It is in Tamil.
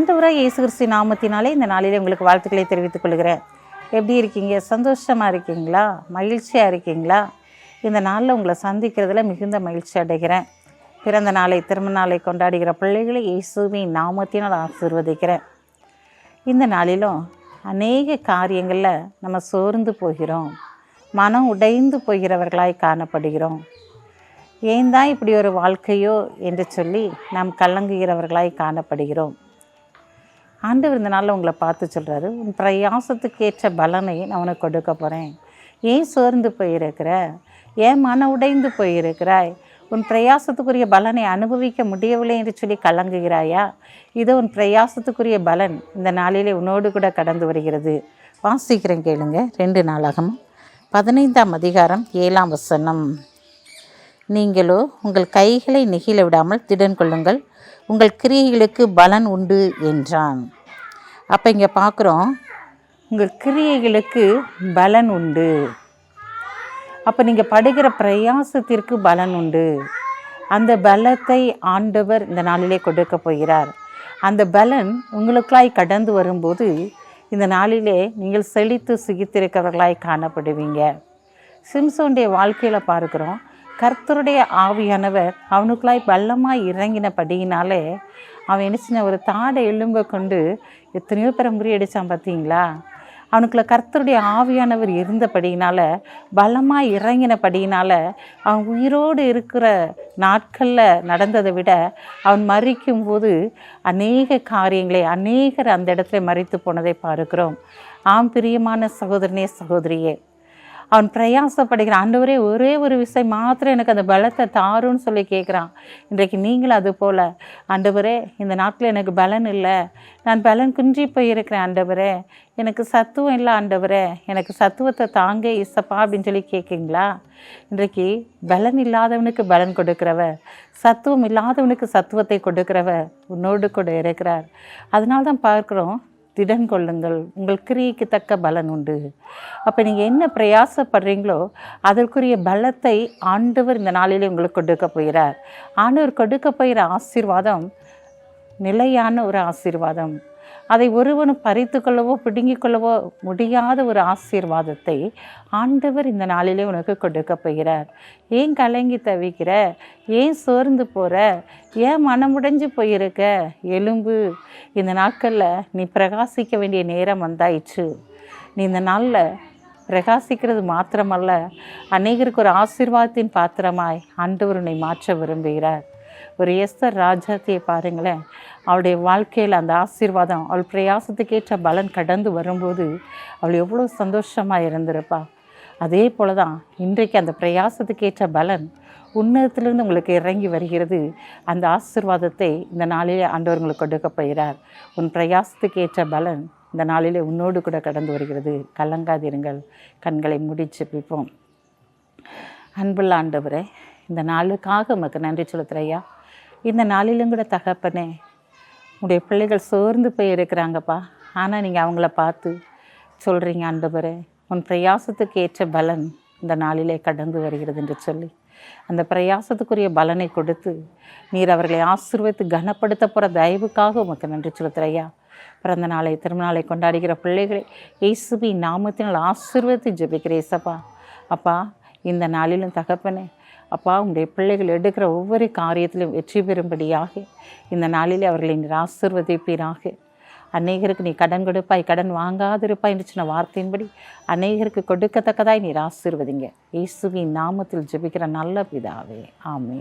இயேசு கிறிஸ்து நாமத்தினாலே இந்த நாளில் உங்களுக்கு வாழ்த்துக்களை தெரிவித்துக் கொள்கிறேன். எப்படி இருக்கீங்க? சந்தோஷமாக இருக்கீங்களா? மகிழ்ச்சியாக இருக்கீங்களா? இந்த நாளில் உங்களை சந்திக்கிறதுல மிகுந்த மகிழ்ச்சி அடைகிறேன். பிறந்த நாளை திருமண நாளை கொண்டாடுகிற பிள்ளைகளை இயேசுவின் நாமத்தினால் ஆசீர்வதிக்கிறேன். இந்த நாளிலும் அநேக காரியங்களில் நம்ம சோர்ந்து போகிறோம். மனம் உடைந்து போகிறவர்களாய் காணப்படுகிறோம். ஏன் தான் இப்படி ஒரு வாழ்க்கையோ என்று சொல்லி நாம் கலங்குகிறவர்களாய் காணப்படுகிறோம். ஆண்டவர் இந்த நாளில் உங்களை பார்த்து சொல்கிறாரு உன் பிரயாசத்துக்கு ஏற்ற பலனை நான் உனக்கு கொடுக்க போகிறேன் ஏன் சோர்ந்து போயிருக்கிற? ஏன் மன உடைந்து போயிருக்கிறாய்? உன் பிரயாசத்துக்குரிய பலனை அனுபவிக்க முடியவில்லை என்று சொல்லி கலங்குகிறாயா? இது உன் பிரயாசத்துக்குரிய பலன் இந்த நாளிலே உன்னோடு கூட கடந்து வருகிறது. வாசிக்கிறேன் கேளுங்க. ரெண்டு நாளாகும் பதினைந்தாம் அதிகாரம் ஏழாம் வசனம். நீங்களோ உங்கள் கைகளை நெகிழ விடாமல் திடன் கொள்ளுங்கள். உங்கள் கிரியைகளுக்கு பலன் உண்டு என்றான். அப்போ இங்கே பார்க்குறோம் உங்கள் கிரியைகளுக்கு பலன் உண்டு. அப்போ நீங்கள் படுகிற பிரயாசத்திற்கு பலன் உண்டு. அந்த பலத்தை ஆண்டவர் இந்த நாளிலே கொடுக்க போகிறார். அந்த பலன் உங்களுக்குள்ளாய் கடந்து வரும்போது இந்த நாளிலே நீங்கள் செழித்து சிகித்திருக்கிறவர்களாய் காணப்படுவீங்க. சிம்சோனுடைய வாழ்க்கையில் பார்க்குறோம் கர்த்தருடைய ஆவியானவர் அவனுக்குள்ளாய் பள்ளமாக இறங்கினபடியினாலே அவன் என்ன செஞ்ச ஒரு தாடை எலும்பை கொண்டு எத்தனையோ பேரை முறியடித்தான் பார்த்தீங்களா? அவனுக்குள்ள கர்த்தருடைய ஆவியானவர் இருந்தபடியினால பலமாக இறங்கினபடியினால அவன் உயிரோடு இருக்கிற நாட்களில் நடந்ததை விட அவன் மறிக்கும் போது அநேக காரியங்களை அநேகர் அந்த இடத்துல மறித்து போனதை பார்க்கிறோம். ஆம் பிரியமான சகோதரனே சகோதரியே அவன் பிரயாசப்படுகிறான் ஆண்டவரே ஒரே ஒரு விசை மாத்திரம் எனக்கு அந்த பலத்தை தாருன்னு சொல்லி கேட்குறான் இன்றைக்கு நீங்களும் அது போல். ஆண்டவரே இந்த நாட்டில் எனக்கு பலன் இல்லை. நான் பலன் குன்றி போயிருக்கிறேன் ஆண்டவரே. எனக்கு சத்துவம் இல்லை ஆண்டவரே. எனக்கு சத்துவத்தை தாங்க இசப்பா அப்படின்னு சொல்லி கேட்குங்களா இன்றைக்கு பலன் இல்லாதவனுக்கு பலன் கொடுக்கிறவ சத்துவம் இல்லாதவனுக்கு சத்துவத்தை கொடுக்குறவ உன்னோடு கூட இருக்கிறார். அதனால தான் பார்க்குறோம் திடன் கொள்ளுங்கள். உங்கள் கிரியைக்கு தக்க பலன் உண்டு. அப்போ நீங்கள் என்ன பிரயாசப்படுறீங்களோ அதற்குரிய பலத்தை ஆண்டவர் இந்த நாளிலே உங்களுக்கு கொடுக்க போகிறார். ஆண்டவர் கொடுக்க போகிற ஆசீர்வாதம் நிலையான ஒரு ஆசீர்வாதம். அதை ஒருவனும் பறித்து கொள்ளவோ பிடுங்கிக் கொள்ளவோ முடியாத ஒரு ஆசீர்வாதத்தை ஆண்டவர் இந்த நாளிலே உனக்கு கொடுக்க போகிறார். ஏன் கலங்கி தவிக்கிற? ஏன் சோர்ந்து போகிற ஏன் மனமுடைஞ்சு போயிருக்க? எலும்பு இந்த நாட்களில் நீ பிரகாசிக்க வேண்டிய நேரம் வந்தாயிற்று. நீ இந்த நாளில் பிரகாசிக்கிறது மாத்திரமல்ல அநேகருக்கு ஒரு ஆசீர்வாதத்தின் பாத்திரமாய் ஆண்டவர் உன்னை மாற்ற விரும்புகிறார். ஒரு எஸ்தர் ராஜாத்தியை பாருங்களேன். அவளுடைய வாழ்க்கையில் அந்த ஆசீர்வாதம் அவள் பிரயாசத்துக்கேற்ற பலன் கடந்து வரும்போது அவள் எவ்வளோ சந்தோஷமாக இருந்திருப்பா. அதே போல தான் இன்றைக்கு அந்த பிரயாசத்துக்கேற்ற பலன் உன்னதத்திலிருந்து உங்களுக்கு இறங்கி வருகிறது. அந்த ஆசீர்வாதத்தை இந்த நாளிலே ஆண்டவர் உங்களுக்கு கொடுக்க போகிறார். உன் பிரயாசத்துக்கேற்ற பலன் இந்த நாளிலே உன்னோடு கூட கடந்து வருகிறது. கலங்காதிருங்கள் கண்களை முடிச்சு பிப்போம் அன்புள்ள ஆண்டவரே இந்த நாளுக்காக உமக்கு நன்றி செலுத்துறையா இந்த நாளிலும் கூட தகப்பனே உடைய பிள்ளைகள் சோர்ந்து போய் இருக்கிறாங்கப்பா. ஆனால் நீங்கள் அவங்கள பார்த்து சொல்கிறீங்க ஆண்டவரே உன் பிரயாசத்துக்கு ஏற்ற பலன் இந்த நாளிலே கடந்து வருகிறது என்று சொல்லி. அந்த பிரயாசத்துக்குரிய பலனை கொடுத்து நீர் அவர்களை ஆசிர்வத்து கனப்படுத்த போகிற தயவுக்காக உமக்கு நன்றி சொல்லுத்துறையா பிறந்த நாளை திருமணாலை கொண்டாடுகிற பிள்ளைகளை இயேசுபி நாமத்தினால் ஆசீர்வதித்து ஜெபிக்கிறேசப்பா அப்பா இந்த நாளிலும் தகப்பனே அப்பா உங்களுடைய பிள்ளைகள் எடுக்கிற ஒவ்வொரு காரியத்திலும் வெற்றி பெறும்படியாக இந்த நாளில் அவர்களை நீர் ஆசிர்வதிப்பீராக. அநேகருக்கு நீ கடன் கொடுப்பாய் கடன் வாங்காதிருப்பாய் என்று சொன்ன வார்த்தையின்படி அநேகருக்கு கொடுக்கத்தக்கதாய் நீர் ஆசிர்வதிங்க. இயேசுவின் நாமத்தில் ஜெபிக்கிற நல்ல பிதாவே. ஆமே